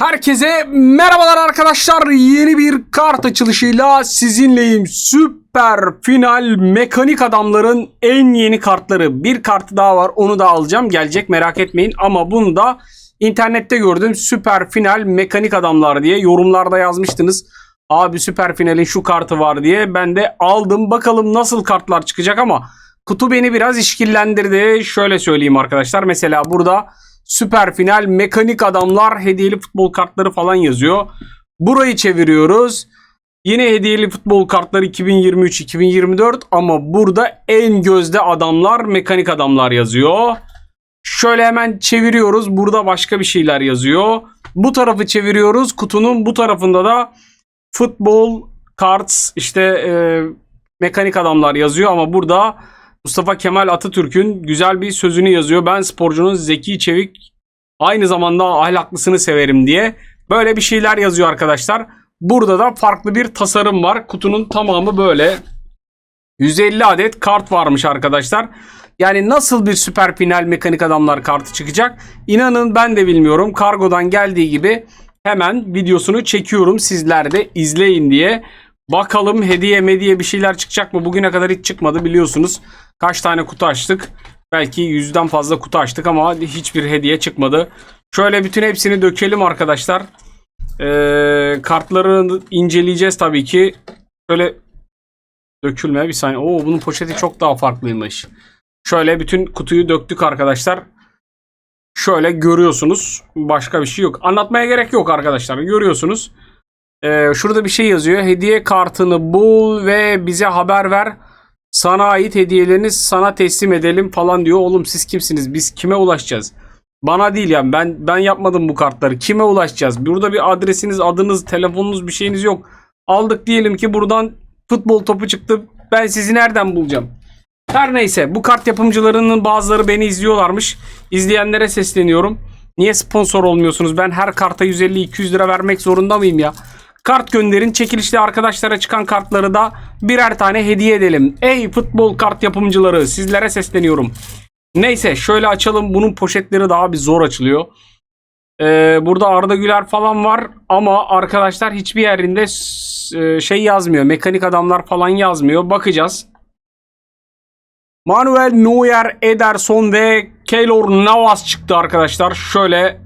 Herkese merhabalar arkadaşlar. Yeni bir kart açılışıyla sizinleyim. Süper final mekanik adamların en yeni kartları. Bir kartı daha var. Onu da alacağım. Gelecek merak etmeyin. Ama bunu da internette gördüm. Süper final mekanik adamlar diye yorumlarda yazmıştınız. Abi süper finalin şu kartı var diye. Ben de aldım. Bakalım nasıl kartlar çıkacak ama kutu beni biraz işkillendirdi. Şöyle söyleyeyim arkadaşlar. Mesela burada Süper final mekanik adamlar hediyeli futbol kartları falan yazıyor. Burayı çeviriyoruz. Yine hediyeli futbol kartları 2023-2024 ama burada en gözde adamlar mekanik adamlar yazıyor. Şöyle hemen çeviriyoruz. Burada başka bir şeyler yazıyor. Bu tarafı çeviriyoruz. Kutunun bu tarafında da futbol cards işte e, mekanik adamlar yazıyor ama burada Mustafa Kemal Atatürk'ün güzel bir sözünü yazıyor. Ben sporcunun zeki, çevik, aynı zamanda ahlaklısını severim diye. Böyle bir şeyler yazıyor arkadaşlar. Burada da farklı bir tasarım var. Kutunun tamamı böyle. 150 adet kart varmış arkadaşlar. Yani nasıl bir süper final mekanik adamlar kartı çıkacak? İnanın ben de bilmiyorum. Kargodan geldiği gibi hemen videosunu çekiyorum. Sizler de izleyin diye. Bakalım hediye mediye bir şeyler çıkacak mı? Bugüne kadar hiç çıkmadı biliyorsunuz. Kaç tane kutu açtık? Belki yüzden fazla kutu açtık ama hiçbir hediye çıkmadı. Şöyle bütün hepsini dökelim arkadaşlar. Ee, kartları inceleyeceğiz tabii ki. Şöyle dökülme bir saniye. Oo bunun poşeti çok daha farklıymış. Şöyle bütün kutuyu döktük arkadaşlar. Şöyle görüyorsunuz. Başka bir şey yok. Anlatmaya gerek yok arkadaşlar. Görüyorsunuz. Ee, şurada bir şey yazıyor. Hediye kartını bul ve bize haber ver. Sana ait hediyelerini sana teslim edelim falan diyor. Oğlum siz kimsiniz? Biz kime ulaşacağız? Bana değil yani ben ben yapmadım bu kartları. Kime ulaşacağız? Burada bir adresiniz, adınız, telefonunuz bir şeyiniz yok. Aldık diyelim ki buradan futbol topu çıktı. Ben sizi nereden bulacağım? Her neyse bu kart yapımcılarının bazıları beni izliyorlarmış. İzleyenlere sesleniyorum. Niye sponsor olmuyorsunuz? Ben her karta 150-200 lira vermek zorunda mıyım ya? Kart gönderin. Çekilişte arkadaşlara çıkan kartları da birer tane hediye edelim. Ey futbol kart yapımcıları sizlere sesleniyorum. Neyse şöyle açalım. Bunun poşetleri daha bir zor açılıyor. Ee, burada Arda Güler falan var ama arkadaşlar hiçbir yerinde e, şey yazmıyor. Mekanik adamlar falan yazmıyor. Bakacağız. Manuel Neuer, Ederson ve Keylor Navas çıktı arkadaşlar. Şöyle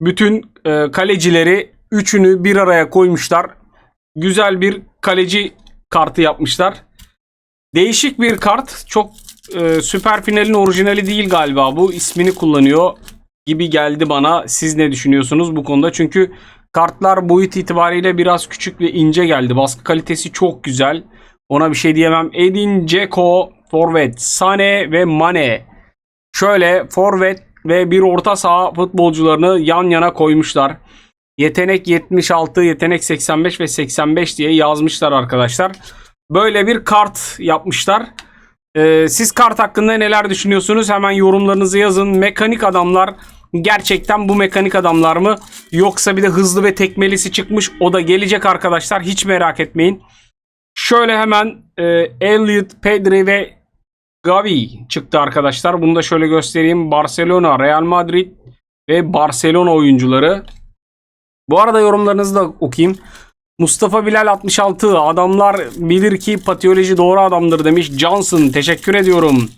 bütün e, kalecileri üçünü bir araya koymuşlar. Güzel bir kaleci kartı yapmışlar. Değişik bir kart. Çok e, süper finalin orijinali değil galiba bu. ismini kullanıyor gibi geldi bana. Siz ne düşünüyorsunuz bu konuda? Çünkü kartlar boyut itibariyle biraz küçük ve ince geldi. Baskı kalitesi çok güzel. Ona bir şey diyemem. Edin Dzeko, Forvet, Sane ve Mane. Şöyle Forvet ve bir orta saha futbolcularını yan yana koymuşlar. Yetenek 76, yetenek 85 ve 85 diye yazmışlar arkadaşlar. Böyle bir kart yapmışlar. Ee, siz kart hakkında neler düşünüyorsunuz? Hemen yorumlarınızı yazın. Mekanik adamlar gerçekten bu mekanik adamlar mı? Yoksa bir de hızlı ve tekmelisi çıkmış. O da gelecek arkadaşlar. Hiç merak etmeyin. Şöyle hemen e, Elliot, Pedri ve Gavi çıktı arkadaşlar. Bunu da şöyle göstereyim. Barcelona, Real Madrid ve Barcelona oyuncuları. Bu arada yorumlarınızı da okuyayım. Mustafa Bilal 66 adamlar bilir ki patiyoloji doğru adamdır demiş. Johnson teşekkür ediyorum.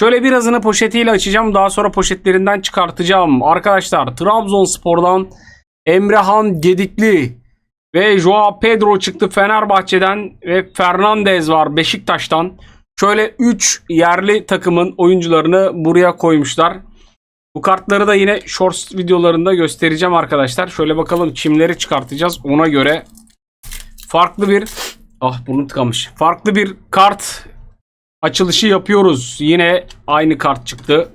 Şöyle birazını poşetiyle açacağım. Daha sonra poşetlerinden çıkartacağım. Arkadaşlar Trabzonspor'dan Emrehan Gedikli ve Joao Pedro çıktı Fenerbahçe'den ve Fernandez var Beşiktaş'tan. Şöyle 3 yerli takımın oyuncularını buraya koymuşlar. Bu kartları da yine shorts videolarında göstereceğim arkadaşlar. Şöyle bakalım kimleri çıkartacağız ona göre. Farklı bir ah bunu tıkamış. Farklı bir kart açılışı yapıyoruz. Yine aynı kart çıktı.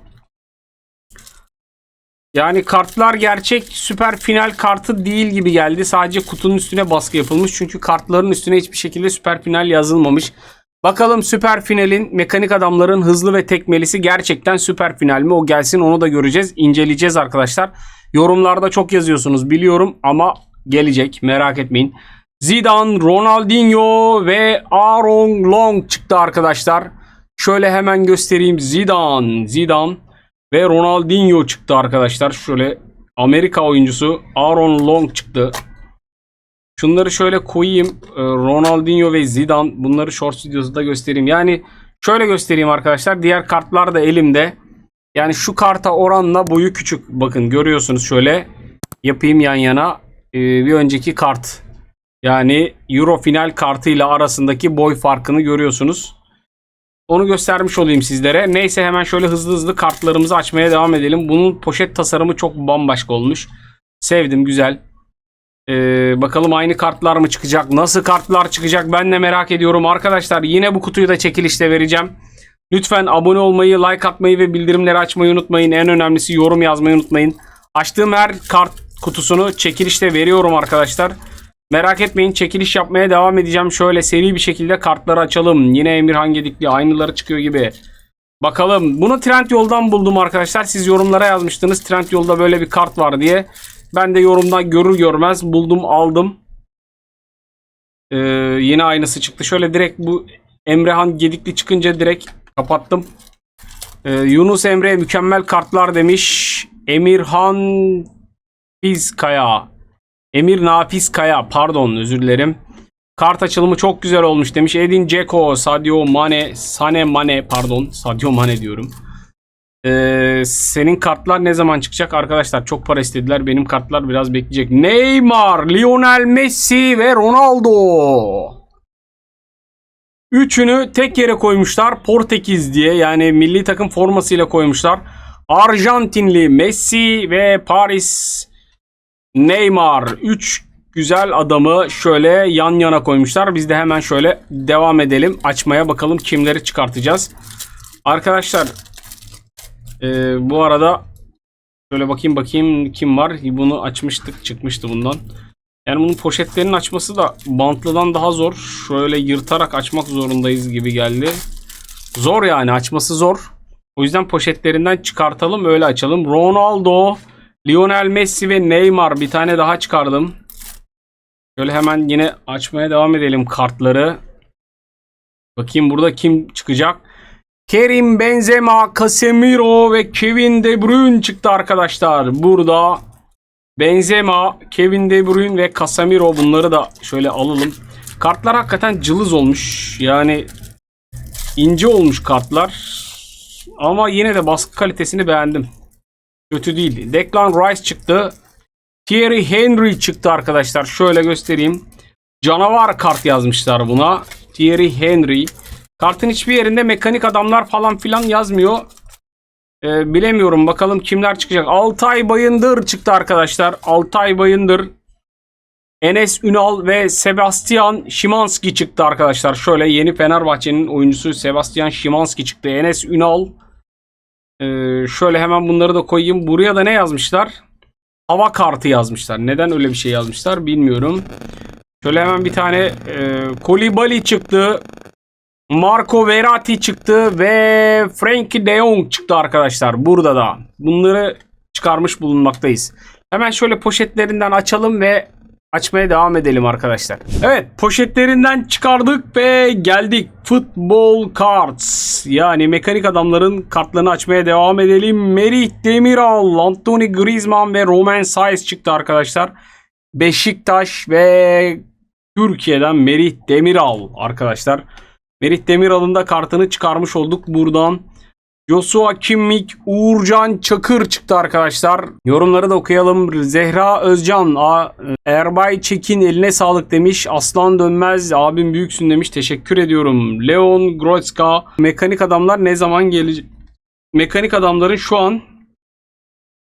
Yani kartlar gerçek süper final kartı değil gibi geldi. Sadece kutunun üstüne baskı yapılmış. Çünkü kartların üstüne hiçbir şekilde süper final yazılmamış. Bakalım süper finalin mekanik adamların hızlı ve tekmelisi gerçekten süper final mi? O gelsin onu da göreceğiz. inceleyeceğiz arkadaşlar. Yorumlarda çok yazıyorsunuz biliyorum ama gelecek merak etmeyin. Zidane, Ronaldinho ve Aaron Long çıktı arkadaşlar. Şöyle hemen göstereyim. Zidane, Zidane ve Ronaldinho çıktı arkadaşlar. Şöyle Amerika oyuncusu Aaron Long çıktı. Şunları şöyle koyayım. Ee, Ronaldinho ve Zidane. Bunları short videosunda göstereyim. Yani şöyle göstereyim arkadaşlar. Diğer kartlar da elimde. Yani şu karta oranla boyu küçük. Bakın görüyorsunuz şöyle. Yapayım yan yana. Ee, bir önceki kart. Yani Euro final kartıyla arasındaki boy farkını görüyorsunuz. Onu göstermiş olayım sizlere. Neyse hemen şöyle hızlı hızlı kartlarımızı açmaya devam edelim. Bunun poşet tasarımı çok bambaşka olmuş. Sevdim güzel. Ee, bakalım aynı kartlar mı çıkacak? Nasıl kartlar çıkacak? Ben de merak ediyorum. Arkadaşlar yine bu kutuyu da çekilişte vereceğim. Lütfen abone olmayı, like atmayı ve bildirimleri açmayı unutmayın. En önemlisi yorum yazmayı unutmayın. Açtığım her kart kutusunu çekilişte veriyorum arkadaşlar. Merak etmeyin çekiliş yapmaya devam edeceğim. Şöyle seri bir şekilde kartları açalım. Yine Emirhan Gedikli aynıları çıkıyor gibi. Bakalım. Bunu Trend Yol'dan buldum arkadaşlar. Siz yorumlara yazmıştınız. Trend Yol'da böyle bir kart var diye. Ben de yorumdan görür görmez buldum aldım. Ee, yine aynısı çıktı. Şöyle direkt bu Emrehan Gedikli çıkınca direkt kapattım. Ee, Yunus Emre mükemmel kartlar demiş. Emirhan Fizkaya. Emir Nafiz Kaya pardon özür dilerim. Kart açılımı çok güzel olmuş demiş. Edin Dzeko, Sadio Mane, Sane Mane pardon Sadio Mane diyorum. Ee, senin kartlar ne zaman çıkacak arkadaşlar? Çok para istediler. Benim kartlar biraz bekleyecek. Neymar, Lionel Messi ve Ronaldo. Üçünü tek yere koymuşlar. Portekiz diye yani milli takım formasıyla koymuşlar. Arjantinli Messi ve Paris Neymar 3 güzel adamı şöyle yan yana koymuşlar. Biz de hemen şöyle devam edelim. Açmaya bakalım kimleri çıkartacağız. Arkadaşlar e, bu arada şöyle bakayım bakayım kim var. Bunu açmıştık çıkmıştı bundan. Yani bunun poşetlerinin açması da bantlıdan daha zor. Şöyle yırtarak açmak zorundayız gibi geldi. Zor yani açması zor. O yüzden poşetlerinden çıkartalım öyle açalım. Ronaldo, Lionel Messi ve Neymar bir tane daha çıkardım. Şöyle hemen yine açmaya devam edelim kartları. Bakayım burada kim çıkacak? Kerim Benzema, Casemiro ve Kevin De Bruyne çıktı arkadaşlar. Burada Benzema, Kevin De Bruyne ve Casemiro bunları da şöyle alalım. Kartlar hakikaten cılız olmuş. Yani ince olmuş kartlar. Ama yine de baskı kalitesini beğendim. Kötü değil. Declan Rice çıktı. Thierry Henry çıktı arkadaşlar. Şöyle göstereyim. Canavar kart yazmışlar buna. Thierry Henry. Kartın hiçbir yerinde mekanik adamlar falan filan yazmıyor. Ee, bilemiyorum bakalım kimler çıkacak. Altay Bayındır çıktı arkadaşlar. Altay Bayındır. Enes Ünal ve Sebastian Szymanski çıktı arkadaşlar. Şöyle yeni Fenerbahçe'nin oyuncusu Sebastian Szymanski çıktı. Enes Ünal. Ee, şöyle hemen bunları da koyayım. Buraya da ne yazmışlar? Hava kartı yazmışlar. Neden öyle bir şey yazmışlar bilmiyorum. Şöyle hemen bir tane e, Kolibali çıktı. Marco Verratti çıktı ve Frankie de Jong çıktı arkadaşlar burada da. Bunları çıkarmış bulunmaktayız. Hemen şöyle poşetlerinden açalım ve açmaya devam edelim arkadaşlar. Evet poşetlerinden çıkardık ve geldik Football Cards. Yani mekanik adamların kartlarını açmaya devam edelim. Merih Demiral, Anthony Griezmann ve Roman Saiz çıktı arkadaşlar. Beşiktaş ve Türkiye'den Merih Demiral arkadaşlar. Merih Demiral'ın da kartını çıkarmış olduk buradan. Joshua Kimmich, Uğurcan Çakır çıktı arkadaşlar. Yorumları da okuyalım. Zehra Özcan, A- Erbay Çekin eline sağlık demiş. Aslan Dönmez, abim büyüksün demiş. Teşekkür ediyorum. Leon Grotzka, mekanik adamlar ne zaman gelecek? Mekanik adamların şu an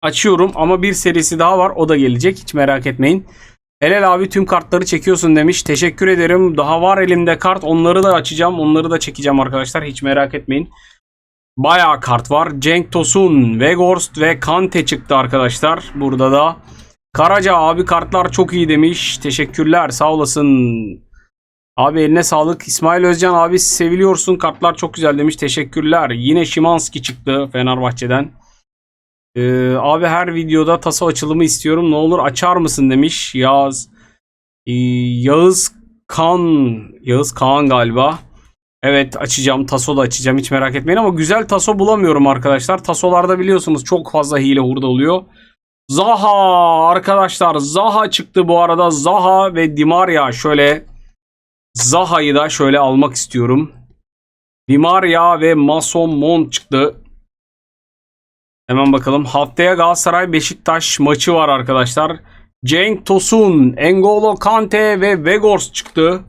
açıyorum ama bir serisi daha var. O da gelecek. Hiç merak etmeyin. Helal abi tüm kartları çekiyorsun demiş. Teşekkür ederim. Daha var elimde kart. Onları da açacağım. Onları da çekeceğim arkadaşlar. Hiç merak etmeyin. Bayağı kart var. Cenk Tosun, Weghorst ve Kante çıktı arkadaşlar. Burada da. Karaca abi kartlar çok iyi demiş. Teşekkürler sağ olasın. Abi eline sağlık. İsmail Özcan abi seviliyorsun. Kartlar çok güzel demiş. Teşekkürler. Yine Şimanski çıktı Fenerbahçe'den. Ee, abi her videoda taso açılımı istiyorum. Ne olur açar mısın demiş. Yağız. Ee, Yağız Kan. Yağız Kaan galiba. Evet açacağım. Taso da açacağım. Hiç merak etmeyin ama güzel taso bulamıyorum arkadaşlar. Tasolarda biliyorsunuz çok fazla hile hurda oluyor. Zaha arkadaşlar Zaha çıktı bu arada Zaha ve Di Maria şöyle Zaha'yı da şöyle almak istiyorum. Di Maria ve Mason Mount çıktı. Hemen bakalım. Haftaya Galatasaray Beşiktaş maçı var arkadaşlar. Cenk Tosun, Engolo Kante ve Vegors çıktı.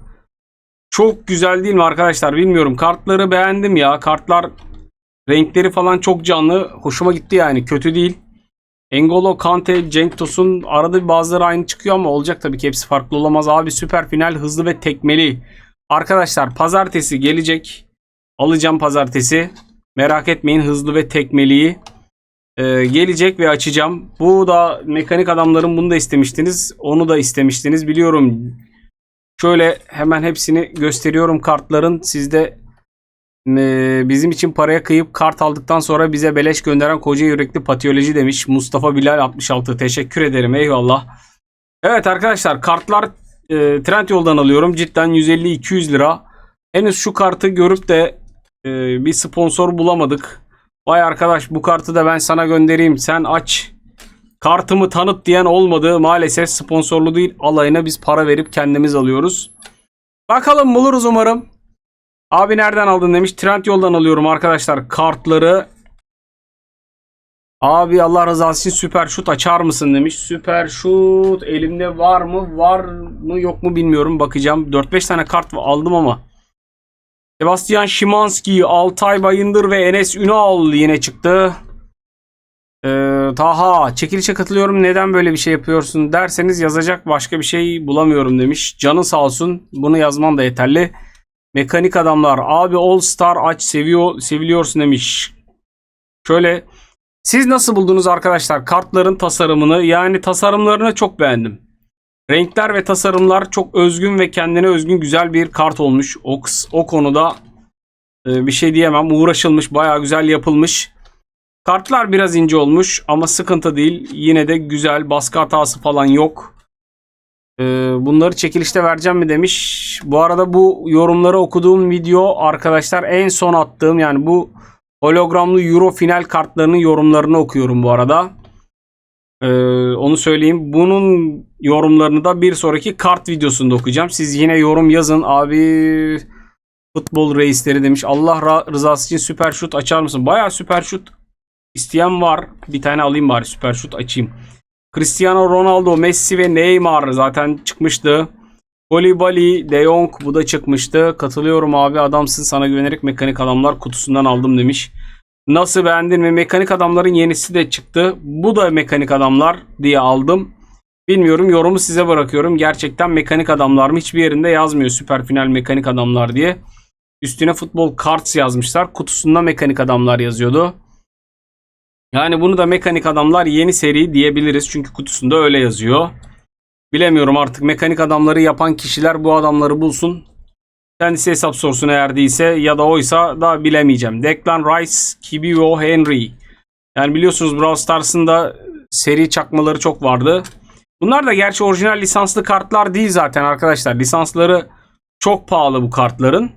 Çok güzel değil mi arkadaşlar? Bilmiyorum. Kartları beğendim ya. Kartlar renkleri falan çok canlı. Hoşuma gitti yani. Kötü değil. Engolo Kante, Cenk Tosun arada bazıları aynı çıkıyor ama olacak tabii ki hepsi farklı olamaz. Abi süper final hızlı ve tekmeli. Arkadaşlar pazartesi gelecek. Alacağım pazartesi. Merak etmeyin hızlı ve tekmeliyi. Ee, gelecek ve açacağım. Bu da mekanik adamların bunu da istemiştiniz. Onu da istemiştiniz biliyorum. Şöyle hemen hepsini gösteriyorum kartların. Sizde e, bizim için paraya kıyıp kart aldıktan sonra bize beleş gönderen koca yürekli patiyoloji demiş. Mustafa Bilal 66 teşekkür ederim eyvallah. Evet arkadaşlar kartlar e, Trendyol'dan alıyorum. Cidden 150-200 lira. Henüz şu kartı görüp de e, bir sponsor bulamadık. Vay arkadaş bu kartı da ben sana göndereyim. Sen aç. Kartımı tanıt diyen olmadı. Maalesef sponsorlu değil. Alayına biz para verip kendimiz alıyoruz. Bakalım buluruz umarım. Abi nereden aldın demiş. Trendyol'dan alıyorum arkadaşlar kartları. Abi Allah rızası için süper şut açar mısın demiş. Süper şut elimde var mı var mı yok mu bilmiyorum bakacağım. 4-5 tane kart aldım ama. Sebastian Szymanski, Altay Bayındır ve Enes Ünal yine çıktı. Ee, Taha çekilişe katılıyorum neden böyle bir şey yapıyorsun derseniz yazacak başka bir şey bulamıyorum demiş. Canın sağ olsun bunu yazman da yeterli. Mekanik adamlar abi All Star aç seviyor seviliyorsun demiş. Şöyle siz nasıl buldunuz arkadaşlar kartların tasarımını yani tasarımlarını çok beğendim. Renkler ve tasarımlar çok özgün ve kendine özgün güzel bir kart olmuş. O, o konuda e, bir şey diyemem. Uğraşılmış, bayağı güzel yapılmış. Kartlar biraz ince olmuş ama sıkıntı değil. Yine de güzel, baskı hatası falan yok. E, bunları çekilişte vereceğim mi demiş. Bu arada bu yorumları okuduğum video arkadaşlar en son attığım yani bu hologramlı Euro final kartlarının yorumlarını okuyorum bu arada. Ee, onu söyleyeyim. Bunun yorumlarını da bir sonraki kart videosunda okuyacağım. Siz yine yorum yazın. Abi futbol reisleri demiş. Allah rızası için süper şut açar mısın? Baya süper şut isteyen var. Bir tane alayım bari süper şut açayım. Cristiano Ronaldo, Messi ve Neymar zaten çıkmıştı. Kolibali, De Jong bu da çıkmıştı. Katılıyorum abi adamsın sana güvenerek mekanik adamlar kutusundan aldım demiş. Nasıl beğendin mi? Mekanik adamların yenisi de çıktı. Bu da mekanik adamlar diye aldım. Bilmiyorum yorumu size bırakıyorum. Gerçekten mekanik adamlar mı? Hiçbir yerinde yazmıyor süper final mekanik adamlar diye. Üstüne futbol karts yazmışlar. Kutusunda mekanik adamlar yazıyordu. Yani bunu da mekanik adamlar yeni seri diyebiliriz. Çünkü kutusunda öyle yazıyor. Bilemiyorum artık mekanik adamları yapan kişiler bu adamları bulsun. Kendisi hesap sorsun eğer değilse ya da oysa da bilemeyeceğim. Declan Rice, Kibio Henry. Yani biliyorsunuz Brawl Stars'ın da seri çakmaları çok vardı. Bunlar da gerçi orijinal lisanslı kartlar değil zaten arkadaşlar. Lisansları çok pahalı bu kartların.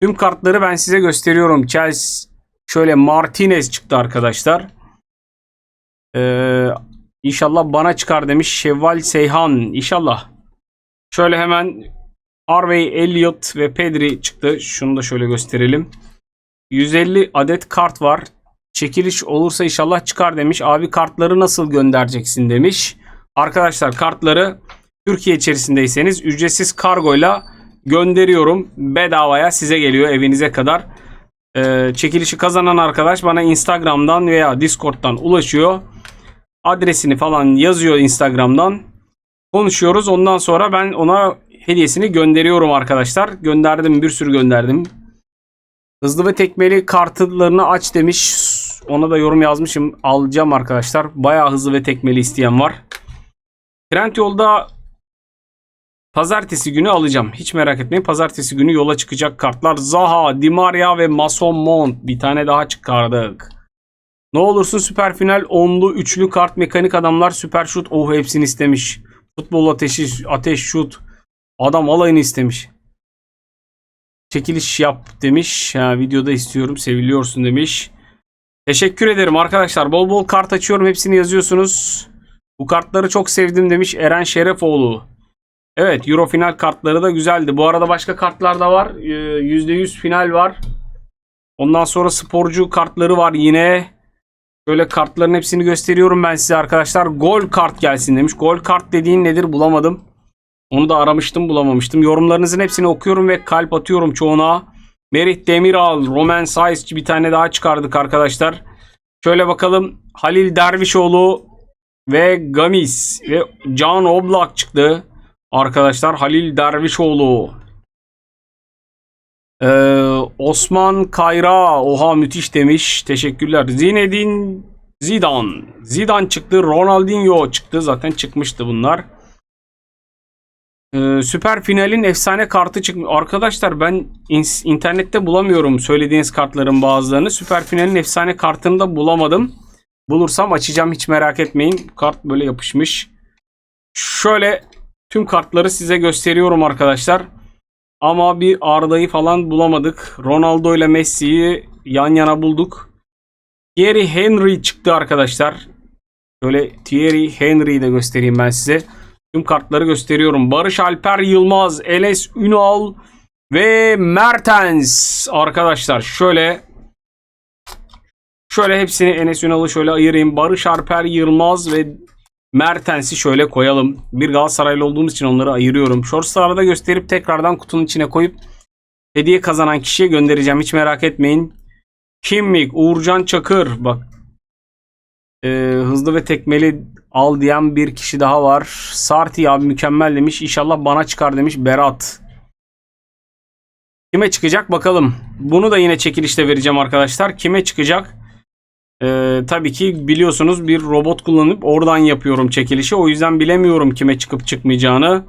Tüm kartları ben size gösteriyorum. Chelsea şöyle Martinez çıktı arkadaşlar. Ee, inşallah bana çıkar demiş Şevval Seyhan. İnşallah. Şöyle hemen Harvey Elliott ve Pedri çıktı. Şunu da şöyle gösterelim. 150 adet kart var. Çekiliş olursa inşallah çıkar demiş. Abi kartları nasıl göndereceksin demiş. Arkadaşlar kartları Türkiye içerisindeyseniz ücretsiz kargoyla gönderiyorum. Bedavaya size geliyor evinize kadar. Ee, çekilişi kazanan arkadaş bana Instagram'dan veya Discord'dan ulaşıyor. Adresini falan yazıyor Instagram'dan. Konuşuyoruz. Ondan sonra ben ona hediyesini gönderiyorum arkadaşlar. Gönderdim bir sürü gönderdim. Hızlı ve tekmeli kartlarını aç demiş. Ona da yorum yazmışım. Alacağım arkadaşlar. Bayağı hızlı ve tekmeli isteyen var. Trendyol'da pazartesi günü alacağım. Hiç merak etmeyin. Pazartesi günü yola çıkacak kartlar. Zaha, Di Maria ve Mason Mount. Bir tane daha çıkardık. Ne olursun süper final onlu üçlü kart mekanik adamlar süper şut. Oh hepsini istemiş. Futbol ateşi ateş şut. Adam alayını istemiş. Çekiliş yap demiş. Ha, videoda istiyorum seviliyorsun demiş. Teşekkür ederim arkadaşlar. Bol bol kart açıyorum. Hepsini yazıyorsunuz. Bu kartları çok sevdim demiş Eren Şerefoğlu. Evet Euro final kartları da güzeldi. Bu arada başka kartlar da var. Ee, %100 final var. Ondan sonra sporcu kartları var yine. Şöyle kartların hepsini gösteriyorum ben size arkadaşlar. Gol kart gelsin demiş. Gol kart dediğin nedir bulamadım. Onu da aramıştım bulamamıştım. Yorumlarınızın hepsini okuyorum ve kalp atıyorum çoğuna. Merih Demiral, Roman Saiz bir tane daha çıkardık arkadaşlar. Şöyle bakalım. Halil Dervişoğlu ve Gamis ve Can Oblak çıktı. Arkadaşlar Halil Dervişoğlu. Ee, Osman Kayra. Oha müthiş demiş. Teşekkürler. Zinedine Zidane. Zidane çıktı. Ronaldinho çıktı. Zaten çıkmıştı bunlar. Ee, süper finalin efsane kartı çıkmış. Arkadaşlar ben in- internette bulamıyorum söylediğiniz kartların bazılarını. Süper finalin efsane kartını da bulamadım. Bulursam açacağım hiç merak etmeyin. Kart böyle yapışmış. Şöyle tüm kartları size gösteriyorum arkadaşlar. Ama bir Arda'yı falan bulamadık. Ronaldo ile Messi'yi yan yana bulduk. Thierry Henry çıktı arkadaşlar. Şöyle Thierry Henry'yi de göstereyim ben size. Tüm kartları gösteriyorum. Barış Alper Yılmaz, Eles Ünal ve Mertens. Arkadaşlar şöyle şöyle hepsini Enes Ünal'ı şöyle ayırayım. Barış Alper Yılmaz ve Mertens'i şöyle koyalım. Bir Galatasaraylı olduğumuz için onları ayırıyorum. Shorts'larda da gösterip tekrardan kutunun içine koyup hediye kazanan kişiye göndereceğim. Hiç merak etmeyin. Kimmik, Uğurcan Çakır. Bak ee, hızlı ve tekmeli al diyen bir kişi daha var. Sarti abi mükemmel demiş. İnşallah bana çıkar demiş Berat. Kime çıkacak bakalım. Bunu da yine çekilişte vereceğim arkadaşlar. Kime çıkacak? Ee, tabii ki biliyorsunuz bir robot kullanıp oradan yapıyorum çekilişi. O yüzden bilemiyorum kime çıkıp çıkmayacağını.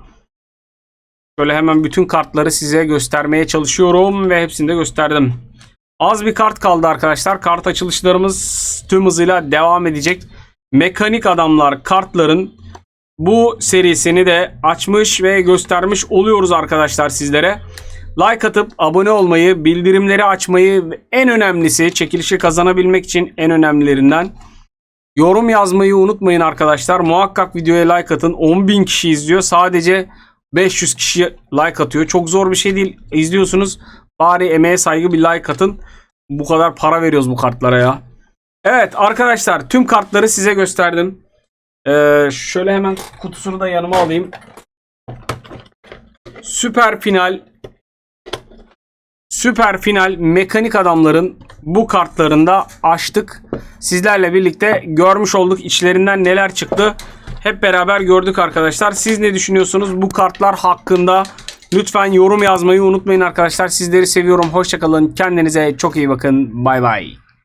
Şöyle hemen bütün kartları size göstermeye çalışıyorum ve hepsini de gösterdim. Az bir kart kaldı arkadaşlar. Kart açılışlarımız tüm hızıyla devam edecek. Mekanik adamlar kartların bu serisini de açmış ve göstermiş oluyoruz arkadaşlar sizlere. Like atıp abone olmayı, bildirimleri açmayı en önemlisi çekilişi kazanabilmek için en önemlilerinden yorum yazmayı unutmayın arkadaşlar. Muhakkak videoya like atın. 10.000 kişi izliyor. Sadece 500 kişi like atıyor. Çok zor bir şey değil. İzliyorsunuz. Bari emeğe saygı bir like atın. Bu kadar para veriyoruz bu kartlara ya. Evet arkadaşlar tüm kartları size gösterdim. Ee, şöyle hemen kutusunu da yanıma alayım. Süper final Süper final mekanik adamların bu kartlarında açtık. Sizlerle birlikte görmüş olduk içlerinden neler çıktı. Hep beraber gördük arkadaşlar. Siz ne düşünüyorsunuz bu kartlar hakkında? Lütfen yorum yazmayı unutmayın arkadaşlar. Sizleri seviyorum. Hoşçakalın. Kendinize çok iyi bakın. Bay bay.